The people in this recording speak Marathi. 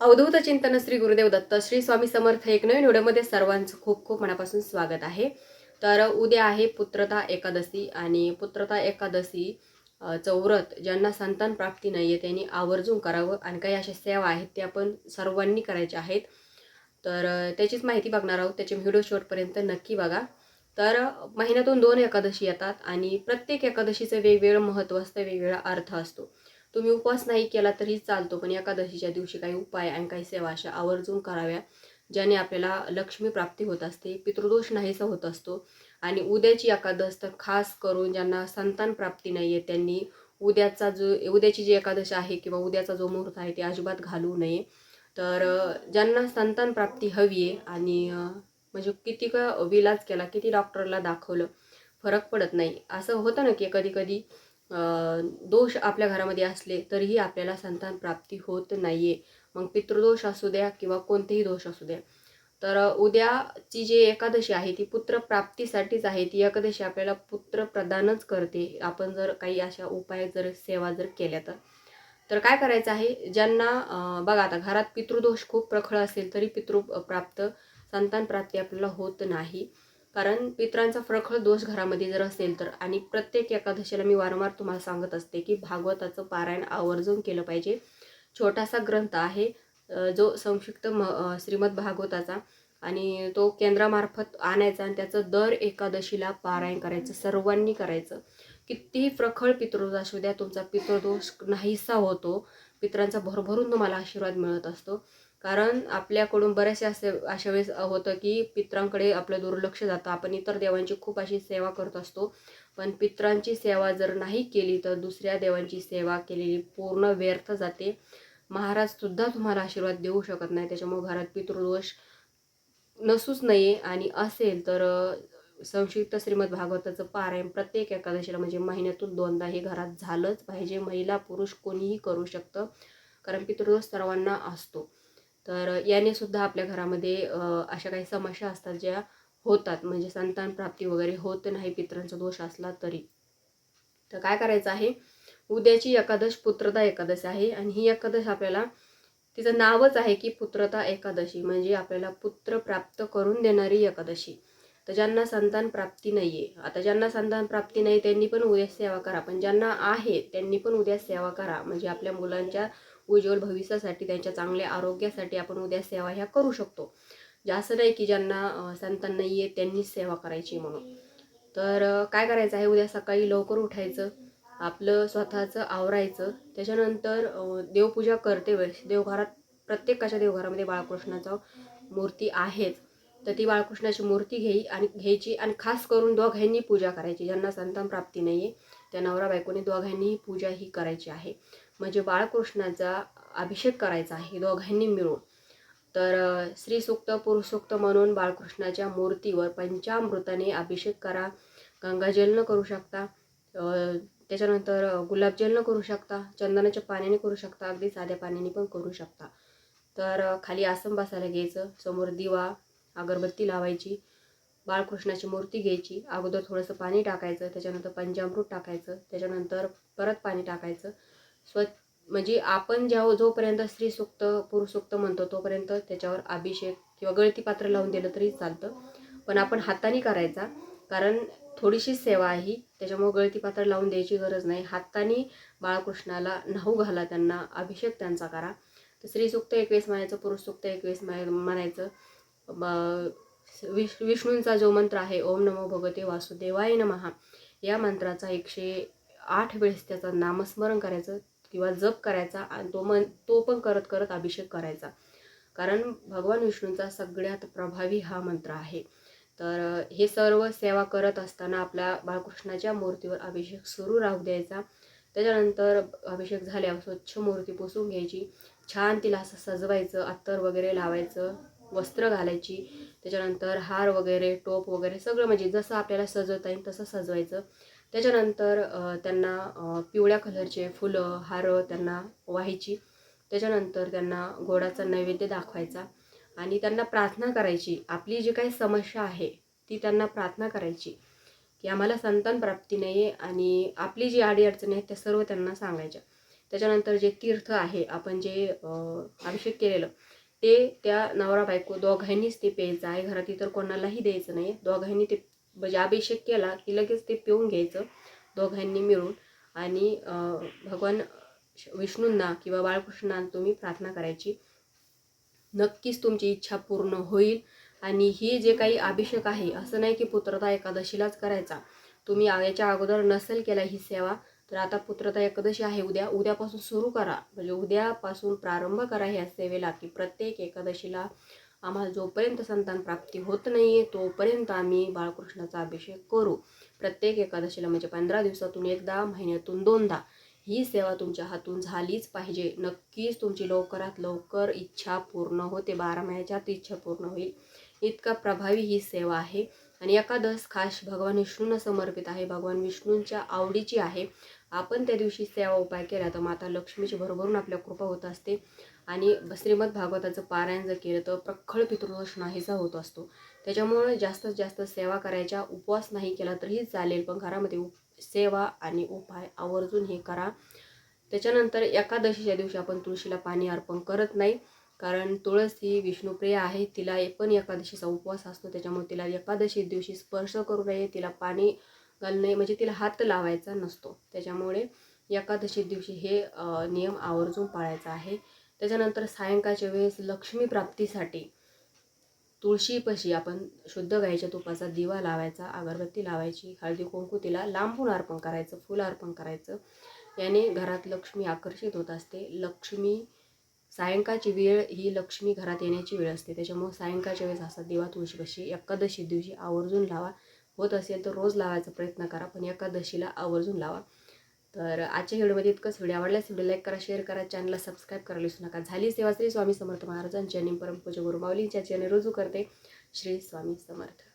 अवधूत चिंतन श्री गुरुदेव दत्त श्री स्वामी समर्थ एक नवीन व्हिडिओमध्ये सर्वांचं खूप खूप मनापासून स्वागत आहे. तर उद्या आहे पुत्रता एकादशी आणि पुत्रता एकादशी चौरत ज्यांना संतान प्राप्ती नाही आहे त्यांनी आवर्जून करावं आणि काही अशा सेवा आहेत त्या आपण सर्वांनी करायच्या आहेत. तर त्याचीच माहिती बघणार आहोत त्याचे व्हिडिओ शॉर्टपर्यंत नक्की बघा. तर महिन्यातून दोन एकादशी येतात आणि प्रत्येक एकादशीचं वेगवेगळं महत्त्व असतं वेगवेगळा अर्थ असतो. तुम्ही उपवास नाही केला तरी चालतो पण एकादशीच्या दिवशी काही उपाय आणि काही सेवा अशा आवर्जून कराव्या ज्याने आपल्याला लक्ष्मी प्राप्ती होत असते पितृदोष नाहीसा होत असतो. आणि उद्याची एकादश तर खास करून ज्यांना संतान प्राप्ती नाही आहे त्यांनी उद्याचा जो उद्याची जी एकादश आहे किंवा उद्याचा जो मुहूर्त आहे ते अजिबात घालू नये. तर ज्यांना संतान प्राप्ती हवी आहे आणि म्हणजे किती का इलाज केला किती डॉक्टरला दाखवलं फरक पडत नाही. असं होतं ना की कधी कधी दोष आपल्या घरामध्ये असले तरीही आपल्याला संतान प्राप्ती होत आहे मग पितृदोष असू द्या किंवा कोणतेही दोष असू द्या. तर उद्याची जी एकादशी आहे ती पुत्र प्राप्तीसाठीच आहे. ती एकादशी आपल्याला पुत्र प्रदानच करते. आपण जर काही अशा उपाय जर सेवा जर केल्या तर. तर काय करायचं आहे? ज्यांना बघा आता घरात पितृदोष खूप प्रखळ असेल तरी पितृ प्राप्त संतान प्राप्ती आपल्याला होत नाही. कारण पित्रांचा प्रखळ दोष घरामध्ये जर असेल तर आणि प्रत्येक एकादशीला मी वारंवार तुम्हाला सांगत असते की भागवताचं पारायण आवर्जून केलं पाहिजे. छोटासा ग्रंथ आहे जो संक्षिप्त म श्रीमद भागवताचा आणि तो केंद्रामार्फत आणायचा आणि त्याचं दर एकादशीला पारायण करायचं सर्वांनी करायचं. कितीही प्रखळ पितृदोष असू द्या तुमचा पितृदोष नाहीसा होतो पित्रांचा भरभरून तुम्हाला आशीर्वाद मिळत असतो. कारण आपल्याकडून बऱ्याचशा असे अशा वेळेस होतं की पित्रांकडे आपलं दुर्लक्ष जातं. आपण इतर देवांची खूप अशी सेवा करत असतो. पण पित्रांची सेवा जर नाही केली तर दुसऱ्या देवांची सेवा केलेली पूर्ण व्यर्थ जाते. महाराजसुद्धा तुम्हाला आशीर्वाद देऊ शकत नाही. त्याच्यामुळे घरात पितृदोष नसूच नाही आणि असेल तर संक्षिप्त श्रीमद भागवताचं पारायण प्रत्येक एकादशीला म्हणजे महिन्यातून दोनदा हे घरात झालंच पाहिजे. महिला पुरुष कोणीही करू शकतं. कारण पितृदोष सर्वांना असतो. तर याने सुद्धा आपल्या घरामध्ये अशा काही समस्या असतात ज्या होतात. म्हणजे संतान प्राप्ती वगैरे होत नाही पित्रांचा दोष असला तरी. तर काय करायचं आहे? उद्याची एकादश पुत्रता एकादशी आहे आणि ही एकादश आपल्याला तिचं नावच आहे की पुत्रता एकादशी. म्हणजे आपल्याला पुत्र प्राप्त करून देणारी एकादशी. तर ज्यांना संतान प्राप्ती नाही आहे आता ज्यांना संतान प्राप्ती नाही त्यांनी पण उद्या सेवा करा. पण ज्यांना आहे त्यांनी पण उद्या सेवा करा. म्हणजे आपल्या मुलांच्या उज्ज्वल भविष्यासाठी त्यांच्या चांगल्या आरोग्यासाठी आपण उद्या सेवा ह्या करू शकतो. जास्त नाही की ज्यांना संतांना संतान नाही आहे त्यांनीच सेवा करायची म्हणून. तर काय करायचं आहे? उद्या सकाळी लवकर उठायचं आपलं स्वतःचं आवरायचं. त्याच्यानंतर देवपूजा करते वेळेस. देवघरात प्रत्येकाच्या देवघरामध्ये बाळकृष्णाचा मूर्ती आहेच. तर ती बाळकृष्णाची मूर्ती घेई आणि घ्यायची आणि खास करून दोघांनी पूजा करायची. ज्यांना संतान प्राप्ती नाही आहे त्या नवरा बायकोने दोघांनीही पूजा ही करायची आहे. म्हणजे बाळकृष्णाचा अभिषेक करायचा आहे दोघांनी मिळून. तर अ, श्री सूक्त पुरुषसूक्त म्हणून बाळकृष्णाच्या मूर्तीवर पंचामृताने अभिषेक करा. गंगाजलनं करू शकता त्याच्यानंतर गुलाबजलनं करू शकता चंदनाच्या पाण्याने करू शकता अगदी साध्या पाण्याने पण करू शकता. तर खाली आसन बसायला घ्यायचं समोर दिवा अगरबत्ती लावायची बाळकृष्णाची मूर्ती घ्यायची अगोदर थोडंसं पाणी टाकायचं त्याच्यानंतर पंचामृत टाकायचं त्याच्यानंतर परत पाणी टाकायचं स्व म्हणजे आपण जेव्हा जोपर्यंत स्त्री सुक्त पुरुष सुक्त म्हणतो तोपर्यंत त्याच्यावर अभिषेक किंवा गळती पात्र लावून दिलं तरी चालतं. पण आपण हाताने करायचा कारण थोडीशी सेवा आहे ही त्याच्यामुळे गळती पात्र लावून द्यायची गरज नाही. हाताने बाळकृष्णाला न्हाऊ घाला त्यांना अभिषेक त्यांचा करा. तर स्त्री सुक्त एकवीस म्हणायचं पुरुष सुक्त एकवीस म्हणायचं म- विष विष्णूंचा जो मंत्र आहे ओम नमो भगवते वासुदेवाय नमहा या मंत्राचा एकशे आठ वेळेस त्याचं नामस्मरण करायचं. किंवा जप करायचा आणि तो मन तो पण करत करत अभिषेक करायचा. कारण भगवान विष्णूंचा सगळ्यात प्रभावी हा मंत्र आहे. तर हे सर्व सेवा करत असताना आपल्या बाळकृष्णाच्या मूर्तीवर अभिषेक सुरू राहू द्यायचा. त्याच्यानंतर अभिषेक झाल्यावर स्वच्छ मूर्ती पुसून घ्यायची. छान तिला असं सजवायचं अत्तर वगैरे लावायचं वस्त्र घालायची. त्याच्यानंतर हार वगैरे टोप वगैरे सगळं म्हणजे जसं आपल्याला सजवता येईल तसं सजवायचं. त्याच्यानंतर त्यांना पिवळ्या कलरचे फुलं हारं त्यांना व्हायची. त्याच्यानंतर त्यांना गोडाचा नैवेद्य दाखवायचा. आणि त्यांना प्रार्थना करायची. आपली जी काही समस्या आहे ती त्यांना प्रार्थना करायची. की आम्हाला संतान प्राप्ती नाही आहे आणि आपली जी अडीअडचणी आहेत त्या सर्व त्यांना सांगायच्या. त्याच्यानंतर जे तीर्थ आहे आपण जे अभिषेक केलेलं ते त्या नवरा बायको दोघांनीच ते प्यायचं आहे. घरात इतर कोणालाही द्यायचं नाही दोघांनी ते म्हणजे अभिषेक केला की लगेच ते पिऊन घ्यायचं दोघांनी मिळून. आणि भगवान विष्णूंना किंवा बाळकृष्णांना तुम्ही प्रार्थना करायची. नक्कीच तुमची इच्छा पूर्ण होईल. आणि ही जे काही अभिषेक आहे असं नाही की पुत्रता एकादशीलाच करायचा. तुम्ही याच्या अगोदर नसेल केला ही सेवा तर आता पुत्रता एकादशी आहे. उद्या उद्यापासून सुरू करा. म्हणजे उद्यापासून प्रारंभ करा ह्या सेवेला की प्रत्येक एकादशीला आम्हाला जोपर्यंत संतान प्राप्ती होत नाही आहे तोपर्यंत आम्ही बाळकृष्णाचा अभिषेक करू. प्रत्येक एकादशीला म्हणजे पंधरा दिवसातून एकदा महिन्यातून दोनदा. ही सेवा तुमच्या हातून झालीच पाहिजे. नक्कीच तुमची लवकरात लवकर इच्छा पूर्ण होते. बारा महिन्याच्या आत इच्छा पूर्ण होईल. इतका प्रभावी ही सेवा आहे. आणि एकादश खास भगवान विष्णूंना समर्पित आहे. भगवान विष्णूंच्या आवडीची आहे. आपण त्या दिवशी सेवा उपाय केला तर माता लक्ष्मीची भरभरून आपल्या कृपा होत असते. आणि श्रीमद भागवताचं पारायण जर केलं तर प्रखळ पितृदोष नाहीसा होत असतो. त्याच्यामुळे जास्तीत जास्त सेवा करायच्या उपवास नाही केला तरीही चालेल पण घरामध्ये उप सेवा आणि उपाय आवर्जून हे करा. त्याच्यानंतर एकादशीच्या दिवशी आपण तुळशीला पाणी अर्पण करत नाही कारण तुळस ही विष्णुप्रिय आहे. तिला पण एकादशीचा उपवास असतो त्याच्यामुळे तिला एकादशी दिवशी स्पर्श करू नये तिला पाणी घालणे म्हणजे तिला हात लावायचा नसतो. त्याच्यामुळे एकादशी दिवशी हे नियम आवर्जून पाळायचा आहे. त्याच्यानंतर सायंकाळच्या वेळेस लक्ष्मी प्राप्तीसाठी तुळशीपाशी आपण शुद्ध गाईच्या तुपाचा दिवा लावायचा अगरबत्ती लावायची हळदी कुंकू तिला लांबून अर्पण करायचं फुलं अर्पण करायचं. याने घरात लक्ष्मी आकर्षित होत असते. लक्ष्मी सायंकाळची वेळ ही लक्ष्मी घरात येण्याची वेळ असते. त्याच्यामुळे सायंकाळच्या वेळेस असा दिवा तुळशीपाशी एकादशी दिवशी आवर्जून लावा. होत असेल तर रोज लावायचा प्रयत्न करा पण एकादशीला आवर्जून लावा. तर आजच्या व्हिडिओमध्ये इतकंच. व्हिडिओ आवडल्यास व्हिडिओ लाईक करा शेअर करा चॅनलला सबस्क्राईब करायला विसरू नका. झाली सेवा श्री स्वामी समर्थ महाराजांची आणि परमपूज गुरु माऊलींच्या रुजू करते श्री स्वामी समर्थ.